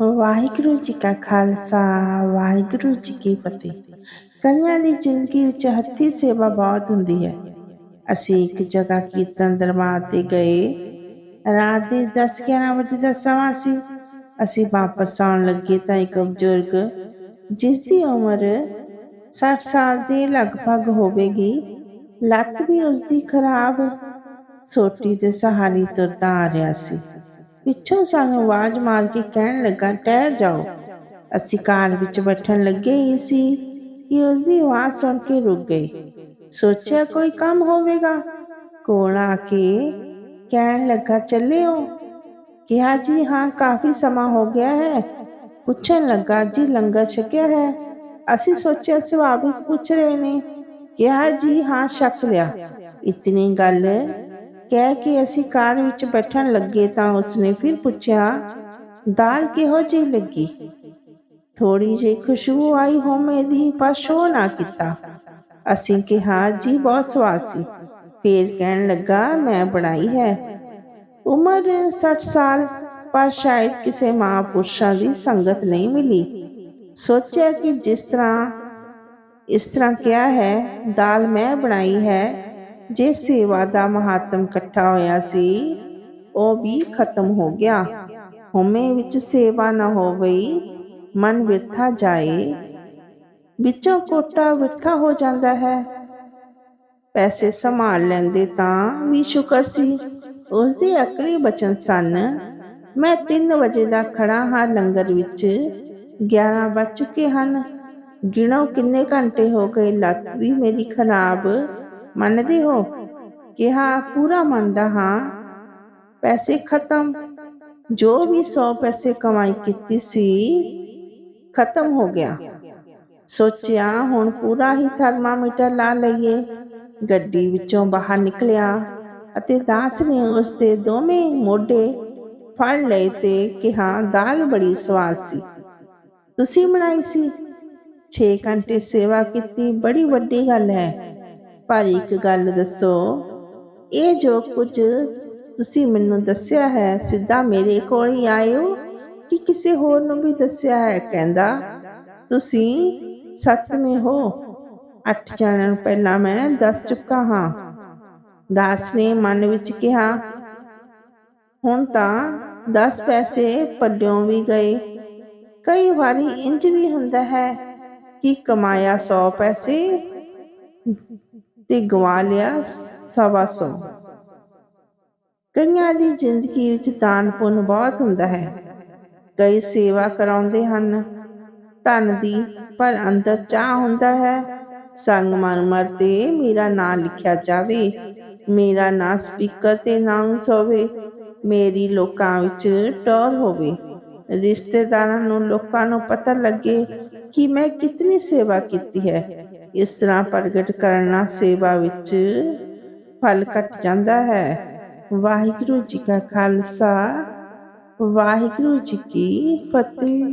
ਵਾਹਿਗੁਰੂ ਜੀ ਕਾ ਖਾਲਸਾ, ਵਾਹਿਗੁਰੂ ਜੀ ਕੀ ਫਤਿਹ। ਕਈਆਂ ਦੀ ਜ਼ਿੰਦਗੀ ਵਿੱਚ ਹੱਥੀ ਸੇਵਾ ਬਹੁਤ ਹੁੰਦੀ ਹੈ। ਅਸੀਂ ਇੱਕ ਜਗ੍ਹਾ ਕੀਰਤਨ ਦਰਬਾਰ ਤੇ ਗਏ। ਰਾਤ ਦੇ 10-11 ਵਜੇ ਦਾ ਸਮਾਂ ਸੀ। ਅਸੀਂ ਵਾਪਸ ਆਉਣ ਲੱਗੇ ਤਾਂ ਇੱਕ ਬਜ਼ੁਰਗ, ਜਿਸ ਦੀ ਉਮਰ 60 ਸਾਲ ਦੇ ਲਗਭਗ ਹੋਵੇਗੀ, ਲੱਤ ਵੀ ਉਸ ਦੀ ਖਰਾਬ ਸੋਟੀ ਦੇ ਸਹਾਰੇ ਤੁਰਦਾ ਆ ਰਿਹਾ ਸੀ। ਪਿੱਛੋਂ ਸਾਨੂੰ ਆਵਾਜ਼ ਮਾਰ ਕੇ ਕਹਿਣ ਲੱਗਾ, ਠਹਿਰ ਜਾਓ। ਅਸੀਂ ਕਾਰ ਵਿੱਚ ਬੈਠਣ ਲੱਗੇ ਹੀ ਸੀ ਕਿ ਉਸ ਦੀ ਆਵਾਜ਼ ਸੁਣ ਕੇ ਰੁਕ ਗਏ ਸੋਚਿਆ, ਕੋਈ ਕੰਮ ਹੋਵੇਗਾ? ਕੋਲ ਆ ਕੇ ਕਹਿਣ ਲੱਗਾ, ਚੱਲਿਓ। ਕਿਹਾ, ਜੀ ਹਾਂ, ਕਾਫੀ ਸਮਾਂ ਹੋ ਗਿਆ ਹੈ। ਪੁੱਛਣ ਲੱਗਾ, ਜੀ, ਲੰਗਰ ਛਕਿਆ ਹੈ? ਅਸੀਂ ਸੋਚਿਆ ਸੁਭਾਵਿਕ ਪੁੱਛ ਰਹੇ ਨੇ। ਕਿਹਾ, ਜੀ ਹਾਂ, ਛਕ ਲਿਆ। ਇਤਨੀ ਗੱਲ ਕਹਿ ਕੇ ਅਸੀਂ ਕਾਰ ਵਿੱਚ ਬੈਠਣ ਲੱਗੇ ਤਾਂ ਉਸਨੇ ਫਿਰ ਪੁੱਛਿਆ, ਦਾਲ ਕਿਹੋ ਜਿਹੀ ਲੱਗੀ? ਥੋੜੀ ਜਿਹੀ ਖੁਸ਼ਬੂ ਆਈ ਹੋਮੇ ਦੀ, ਪਰ ਸ਼ੋ ਨਾ ਕੀਤਾ। ਅਸੀਂ ਕਿਹਾ, ਜੀ, ਬਹੁਤ ਸਵਾਦ ਸੀ। ਫੇਰ ਕਹਿਣ ਲੱਗਾ, ਮੈਂ ਬਣਾਈ ਹੈ। ਉਮਰ 60 ਸਾਲ, ਪਰ ਸ਼ਾਇਦ ਕਿਸੇ ਮਹਾਂਪੁਰਸ਼ਾਂ ਦੀ ਸੰਗਤ ਨਹੀਂ ਮਿਲੀ। ਸੋਚਿਆ ਕਿ ਜਿਸ ਤਰ੍ਹਾਂ, ਇਸ ਤਰ੍ਹਾਂ ਕਿਹਾ ਹੈ, ਦਾਲ ਮੈਂ ਬਣਾਈ ਹੈ ਜੇ ਸੇਵਾ ਦਾ ਮਹਾਤਮ ਇਕੱਠਾ ਹੋਇਆ ਸੀ, ਉਹ ਵੀ ਖਤਮ ਹੋ ਗਿਆ। ਹਉਮੈ ਵਿੱਚ ਸੇਵਾ ਨਾ ਹੋਵਈ, ਮਨ ਵਿਰਥਾ ਜਾਏ। ਵਿੱਚੋਂ ਕੋਟਾ ਵਿਰਥਾ ਹੋ ਜਾਂਦਾ ਹੈ। ਪੈਸੇ ਸੰਭਾਲ ਲੈਂਦੇ ਤਾਂ ਵੀ ਸ਼ੁਕਰ ਸੀ। ਉਸ ਦੇ ਅਕਲੀ ਬਚਨ ਸਨ, ਮੈਂ 3 ਵਜੇ ਦਾ ਖੜਾ ਹਾਂ ਲੰਗਰ ਵਿੱਚ 11 ਵੱਜ ਚੁੱਕੇ ਹਨ। ਗਿਣੋ ਕਿੰਨੇ ਘੰਟੇ ਹੋ ਗਏ, ਲੱਤ ਵੀ ਮੇਰੀ ਖਰਾਬ ਮੰਨਦੇ ਹੋ? ਕਿਹਾ, ਪੂਰਾ ਮੰਨਦਾ ਹਾਂ। ਪੈਸੇ ਖਤਮ। ਜੋ ਵੀ 100 ਪੈਸੇ ਕਮਾਈ ਕੀਤੀ ਸੀ, ਖਤਮ ਹੋ ਗਿਆ। ਸੋਚਿਆ, ਹੁਣ ਪੂਰਾ ਹੀ ਥਰਮਾਮੀਟਰ ਲਾ ਲਈਏ। ਗੱਡੀ ਵਿੱਚੋਂ ਬਾਹਰ ਨਿਕਲਿਆ ਅਤੇ ਦਾਸ ਨੇ ਉਸ ਦੇ ਦੋਵੇਂ ਮੋਢੇ ਫੜ ਲਏ ਤੇ ਕਿਹਾ, ਦਾਲ ਬੜੀ ਸਵਾਦ ਸੀ। ਤੁਸੀਂ ਬਣਾਈ ਸੀ। 6 ਘੰਟੇ ਸੇਵਾ ਕੀਤੀ, ਬੜੀ ਵੱਡੀ ਗੱਲ ਹੈ। ਪਰ ਇੱਕ ਗੱਲ ਦੱਸੋ, ਇਹ ਜੋ ਕੁਝ ਤੁਸੀਂ ਮੈਨੂੰ ਦੱਸਿਆ ਹੈ, ਸਿੱਧਾ ਮੇਰੇ ਕੋਲ ਹੀ ਆਇਓ ਕਿ ਕਿਸੇ ਹੋਰ ਨੂੰ ਵੀ ਦੱਸਿਆ ਹੈ, ਕਹਿੰਦਾ, ਤੁਸੀਂ ਸੱਤਵੇਂ ਹੋ? ਅੱਠ ਜਣਾਂ ਪਹਿਲਾਂ ਮੈਂ ਦੱਸ ਚੁੱਕਾ ਹਾਂ। ਦਾਸ ਨੇ ਮਨ ਵਿੱਚ ਕਿਹਾ, ਹੁਣ ਤਾਂ 10 ਪੈਸੇ ਪੱਲਿਓਂ ਵੀ ਗਏ। ਕਈ ਵਾਰੀ ਇੰਜ ਵੀ ਹੁੰਦਾ ਹੈ ਕਿ ਕਮਾਇਆ 100 ਪੈਸੇ ਤੇ ਗਵਾ ਲਿਆ ਸਵਾ ਸੌ। ਕਈਆਂ ਦੀ ਜ਼ਿੰਦਗੀ ਵਿੱਚ ਦਾਨ ਪੁੰਨ ਬਹੁਤ ਹੁੰਦਾ ਹੈ। ਕਈ ਸੇਵਾ ਕਰਾਉਂਦੇ ਹਨ। ਧਨ ਦੀ ਪਰ ਅੰਦਰ ਚਾਹ ਹੁੰਦਾ ਹੈ। ਸੰਗ ਮਨ ਮਰਦੇ ਮੇਰਾ ਨਾਂ ਲਿਖਿਆ ਜਾਵੇ। ਮੇਰਾ ਨਾਂ ਸਪੀਕਰ ਤੇ ਨਾਮ ਹੋਵੇ ਮੇਰੀ ਲੋਕਾਂ ਵਿੱਚ ਟੌਰ ਹੋਵੇ। ਰਿਸ਼ਤੇਦਾਰਾਂ ਨੂੰ ਲੋਕਾਂ ਨੂੰ ਪਤਾ ਲੱਗੇ ਕਿ ਮੈਂ ਕਿਤਨੀ ਸੇਵਾ ਕੀਤੀ ਹੈ। ਇਸ ਤਰ੍ਹਾਂ ਪ੍ਰਗਟ ਕਰਨਾ ਸੇਵਾ ਵਿੱਚ ਫਲ ਕੱਟ ਜਾਂਦਾ ਹੈ। ਵਾਹਿਗੁਰੂ ਜੀ ਕਾ ਖਾਲਸਾ। ਵਾਹਿਗੁਰੂ ਜੀ ਕੀ ਫਤਿਹ।